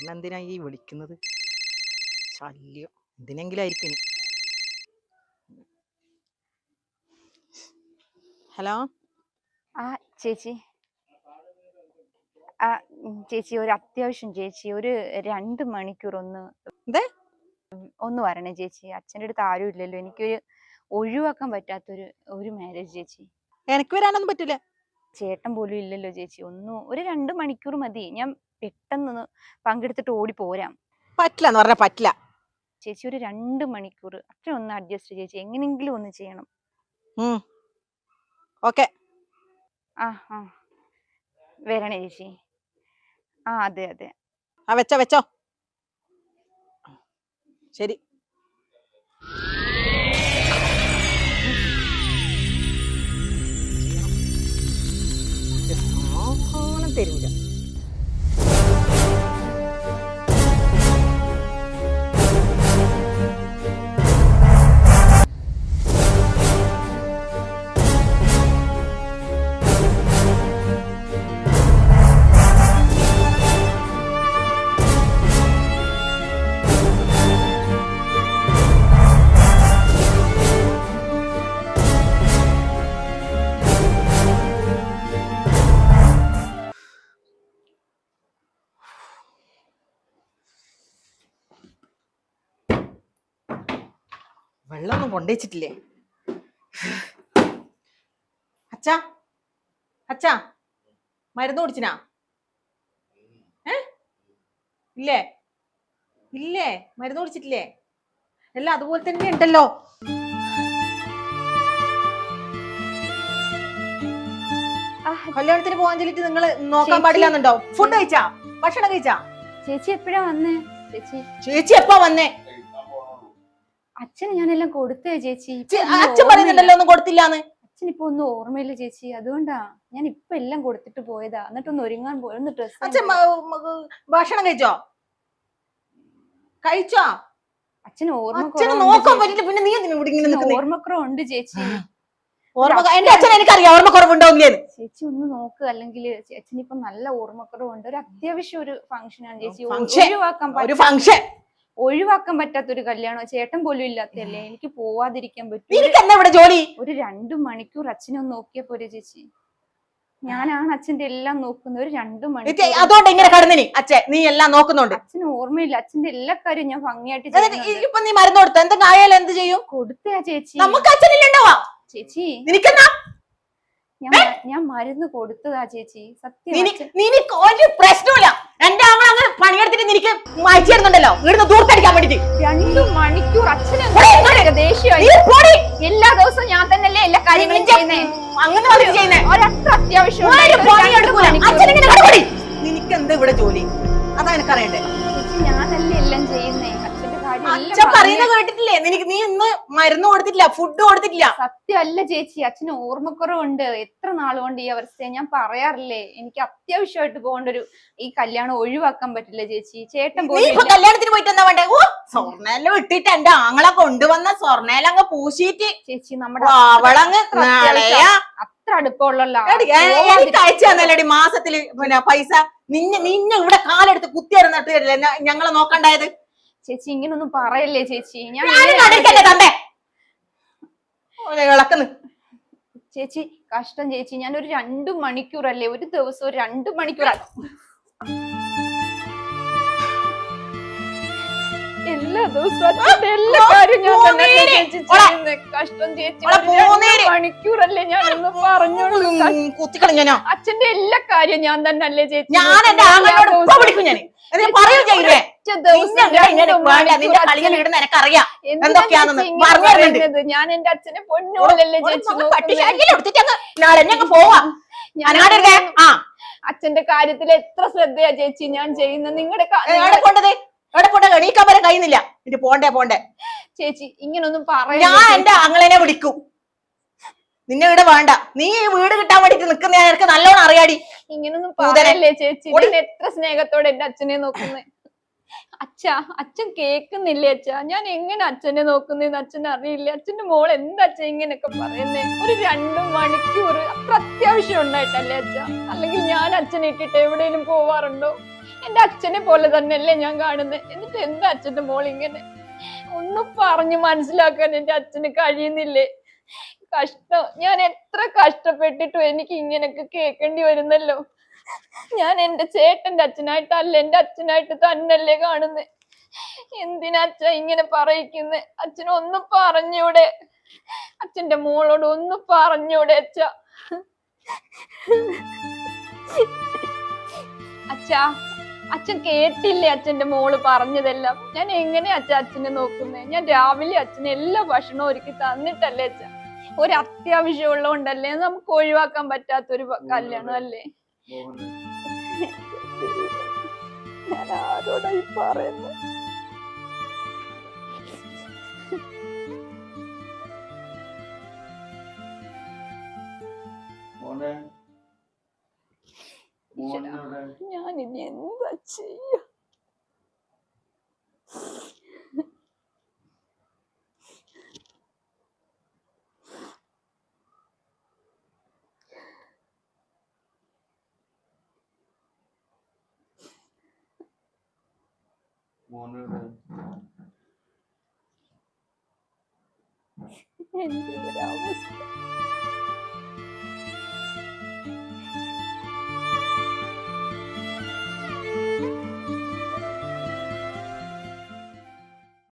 ചേട്ടൻ എന്തിനാ ഈ വിളിക്കുന്നത്? ശല്യം. എന്തിനെങ്കിലും ആയിരിക്കും. ഹലോ? ആ ചേച്ചി. ആ ചേച്ചി ഒരു അത്യാവശ്യം ചേച്ചി. ഒരു രണ്ട് മണിക്കൂർ ഒന്ന് എന്തേ? ഒന്ന് വരണേ ചേച്ചി. അച്ഛന്റെ അടുത്ത് ആരും ഇല്ലല്ലോ. എനിക്കൊരു ഒഴിവാക്കാൻ പറ്റാത്തൊരു ഒരു മാരേജ് ചേച്ചി. എനിക്ക് വരാനൊന്നും പറ്റില്ല. ചേട്ടൻ പോലും ഇല്ലല്ലോ ചേച്ചി. ഒന്ന് ഒരു രണ്ട് മണിക്കൂർ മതി. ഞാൻ പെട്ടെന്ന് പങ്കെടുത്തിട്ട് ഓടി പോരാം. പറ്റില്ല എന്ന് പറഞ്ഞാൽ പറ്റില്ല. ചേച്ചി ഒരു രണ്ട് മണിക്കൂർ അത്ര ഒന്ന് അഡ്ജസ്റ്റ് ചേച്ചി. എങ്ങനെയെങ്കിലും ഒന്ന് ചെയ്യണം. ഓക്കെ. ആ ആ. വരണേ ചേച്ചി. ആ അതെ അതെ. ആ വെച്ചോ വെച്ചോ. ശരി. തരൂല വെള്ളമൊന്നും കൊണ്ടുവച്ചിട്ടില്ലേ? അച്ഛാ അച്ഛാ മരുന്ന് കുടിച്ചിനാ? ഏ? ഇല്ലേ? ഇല്ലേ? മരുന്ന് കുടിച്ചിട്ടില്ലേ? എല്ലാം അതുപോലെ തന്നെ ഉണ്ടല്ലോ. കല്യാണത്തിന് പോവാൻ ചെല്ലിട്ട് നിങ്ങൾ നോക്കാൻ പാടില്ലെന്നുണ്ടോ? ഫുഡ് കഴിച്ചാ? ഭക്ഷണം കഴിച്ചാ? ചേച്ചി എപ്പോഴാ വന്നേ? ചേച്ചി ചേച്ചി എപ്പാ വന്നേ? അച്ഛന് ഞാനെല്ലാം കൊടുത്തേ ചേച്ചി. അച്ഛൻ. പറയുന്നുണ്ടല്ലോ ഒന്നും കൊടുത്തില്ലാന്ന്? അച്ഛനിപ്പോ ഇപ്പൊ ഒന്നും ഓർമ്മയില്ല ചേച്ചി. അതുകൊണ്ടാ ഞാൻ ഇപ്പൊ എല്ലാം കൊടുത്തിട്ട് പോയതാ. എന്നിട്ടൊന്ന് ഒരുങ്ങാൻ പോയി ഒന്ന് അച്ഛൻ ഡ്രസ് മ- ഭക്ഷണം കഴിച്ചോ? കഴിച്ചോ? അച്ഛന് ഓർമ്മ പിന്നെ നീ? ഓർമ്മക്കുറവുണ്ട് ചേച്ചി. എന്റെ അച്ഛൻ എനിക്കറിയാം ചേച്ചി ഒന്ന് നോക്ക്. അല്ലെങ്കിൽ അച്ഛനിപ്പോ നല്ല ഓർമ്മക്കുറവുണ്ട്. ഒരു അത്യാവശ്യം ഒരു ഫംഗ്ഷൻ ആണ് ചേച്ചി? ഒഴിവാക്കാൻ ഒരു ഫംഗ്ഷൻ ഒഴിവാക്കാൻ പറ്റാത്തൊരു കല്യാണോ ചേട്ടൻ പോലും ഇല്ലാത്തല്ലേ എനിക്ക് പോവാതിരിക്കാൻ പറ്റും. ഇവിടെ ജോലി? ഒരു രണ്ടു മണിക്കൂർ അച്ഛനെ നോക്കിയപ്പോ ഒരു ചേച്ചി. ഞാനാണ് അച്ഛന്റെ എല്ലാം നോക്കുന്നത്. ഒരു രണ്ടു മണിക്കൂർ അതുകൊണ്ട് കടന്നിനി? അച്ഛൻ നീ എല്ലാം നോക്കുന്നുണ്ട്. അച്ഛന് ഓർമ്മയില്ല. അച്ഛന്റെ എല്ലാ കാര്യവും ഞാൻ ഭംഗിയായിട്ട് ഇപ്പൊ നീ മരുന്ന് കൊടുത്തു? എന്തെങ്കിലും ആയാലും എന്ത് ചെയ്യും? കൊടുത്തയാ ചേച്ചി. നമുക്ക് അച്ഛനില്ലുണ്ടാവാ. ചേച്ചി. നിനക്കെന്നാ? ഞാൻ ഞാൻ മരുന്ന് കൊടുത്തതാ ചേച്ചി. സത്യം നിനക്ക് ഒരു പ്രശ്നമില്ല പണിയെടുത്തിട്ട് നിനക്ക് അയച്ചു തരുന്നുണ്ടല്ലോ ഇവിടുന്ന് ദൂർത്തടിക്കാൻ വേണ്ടിട്ട്. രണ്ടു മണിക്കൂർ അച്ഛന്. ദേഷ്യമായി. എല്ലാ ദിവസവും ഞാൻ തന്നെയല്ലേ എല്ലാ കാര്യങ്ങളും ചെയ്യുന്നേ? അങ്ങനെ ചെയ്യുന്നേ. ഒരത്ര അത്യാവശ്യം. നിനക്ക് എന്താ ഇവിടെ ജോലി? അതാ എനിക്കറിയണ്ടേ. അച്ഛൻ പറയുന്ന കേട്ടിട്ടില്ലേ? നിനക്ക് നീ ഇന്ന് മരുന്ന് കൊടുത്തിട്ടില്ല ഫുഡ് കൊടുത്തിട്ടില്ല. സത്യമല്ല ചേച്ചി അച്ഛന് ഓർമ്മക്കുറവുണ്ട്. എത്ര നാളുകൊണ്ട് ഈ അവസ്ഥയെ? ഞാൻ പറയാറില്ലേ എനിക്ക് അത്യാവശ്യമായിട്ട് പോകേണ്ട ഒരു ഈ കല്യാണം ഒഴിവാക്കാൻ പറ്റില്ല ചേച്ചി. ചേട്ടൻ നീ ഇപ്പൊ ഇല്ല. കല്യാണത്തിന് പോയിട്ട് എന്താ വേണ്ടേ? ഓ സ്വർണേല ഇട്ടിട്ട് എന്റെ ആങ്ങളെ കൊണ്ടുവന്ന സ്വർണേല അങ്ങ് പൂശിയിട്ട് ചേച്ചി നമ്മുടെ അവളങ്ങ് അത്ര നാളെയാ. അത്ര അടുപ്പമുള്ള അയച്ചു തന്നല്ലേടി മാസത്തിൽ പിന്നെ പൈസ. നിന്നെ നിന്നെ ഇവിടെ കാലെടുത്ത് കുത്തിയിരുന്നിട്ട് ഞങ്ങളെ നോക്കണ്ടായത്? ചേച്ചി ഇങ്ങനൊന്നും പറയല്ലേ ചേച്ചി ഞാൻ ഇളക്കുന്നു ചേച്ചി കഷ്ടം ചേച്ചി ഞാൻ ഒരു രണ്ടു മണിക്കൂറല്ലേ ഒരു ദിവസം ഒരു രണ്ടു മണിക്കൂർ എല്ലാ ദിവസവും എല്ലാ കാര്യം ഞാൻ തന്നെ. കഷ്ടം ചേച്ചി. മണിക്കൂറല്ലേ ഞാൻ ഒന്ന് പറഞ്ഞോളൂ കുത്തിക്കളഞ്ഞോ അച്ഛന്റെ എല്ലാ കാര്യം ഞാൻ തന്നെ അല്ലേ ചേച്ചി ഞാൻ എന്റെ? ആങ്ങളോട് വിളിക്കും ഞാൻ പറയും ചെയ്യില്ലേ? ഞാൻ എന്റെ അച്ഛനെ പൊന്നോളല്ലേ അങ്ങ് പോവാ. ഞാൻ അച്ഛന്റെ കാര്യത്തിൽ എത്ര ശ്രദ്ധയാ ചേച്ചി ഞാൻ ചെയ്യുന്നത്? നിങ്ങളുടെ കൊണ്ടത് എവിടെ എണീക്കാൻ വരെ കഴിയുന്നില്ല. ഇത് പോണ്ടേ പോണ്ടേ. ചേച്ചി ഇങ്ങനൊന്നും ഞാൻ പറയല്ലേ എന്റെ അങ്ങളനെ വിളിക്കും. നിന്നെ ഇവിടെ വേണ്ട. നീ ഈ വീട് കിട്ടാൻ വേണ്ടിട്ട് നിക്കുന്ന എനിക്ക് നല്ലോണം അറിയാടി. ഇങ്ങനൊന്നും. പറയല്ലേ ചേച്ചി. ഞാൻ എത്ര സ്നേഹത്തോടെ എന്റെ അച്ഛനെ നോക്കുന്നേ. അച്ഛാ അച്ഛൻ കേക്കുന്നില്ലേ അച്ഛാ? ഞാൻ എങ്ങനെ അച്ഛനെ നോക്കുന്നേന്ന് അച്ഛൻ അറിയില്ല? അച്ഛന്റെ മോൾ എന്താ അച്ഛൻ ഇങ്ങനെയൊക്കെ പറയുന്നേ? ഒരു രണ്ടു മണിക്കൂർ അത്ര അത്യാവശ്യം ഉണ്ടായിട്ടല്ലേ അച്ഛ? അല്ലെങ്കിൽ ഞാൻ അച്ഛനെ ഇട്ടിട്ട് എവിടെയെങ്കിലും പോവാറുണ്ടോ? എന്റെ അച്ഛനെ പോലെ തന്നെയല്ലേ ഞാൻ കാണുന്നത് എന്നിട്ട് എന്താ അച്ഛന്റെ മോൾ ഇങ്ങനെ ഒന്നും പറഞ്ഞു മനസ്സിലാക്കാൻ എന്റെ അച്ഛന് കഴിയുന്നില്ലേ? കഷ്ടം. ഞാൻ എത്ര കഷ്ടപ്പെട്ടിട്ടും എനിക്ക് ഇങ്ങനൊക്കെ കേൾക്കേണ്ടി വരുന്നല്ലോ. ഞാൻ എന്റെ ചേട്ടന്റെ അച്ഛനായിട്ടല്ല എന്റെ അച്ഛനായിട്ട് തന്നല്ലേ കാണുന്നത് എന്തിനാ അച്ഛ ഇങ്ങനെ പറയിക്കുന്നെ ഒന്ന് പറഞ്ഞൂടെ? അച്ഛന്റെ മോളോട് ഒന്ന് പറഞ്ഞൂടെ അച്ഛ? അച്ഛാ അച്ഛൻ കേട്ടില്ലേ അച്ഛന്റെ മോൾ പറഞ്ഞതെല്ലാം? ഞാൻ എങ്ങനെ അച്ഛ അച്ഛനെ നോക്കുന്നേ? ഞാൻ രാവിലെ അച്ഛന് എല്ലാ ഭക്ഷണവും ഒരുക്കി തന്നിട്ടല്ലേ അച്ഛ? ഒരു അത്യാവശ്യം ഉള്ളതുകൊണ്ടല്ലേ നമുക്ക് ഒഴിവാക്കാൻ പറ്റാത്ത ഒരു കല്യാണം അല്ലേ ഞാൻ ആരോടായി ഞാൻ ഇനി എന്താ ചെയ്യ? മോനെ എന്റെ ഒരു അവസ്ഥ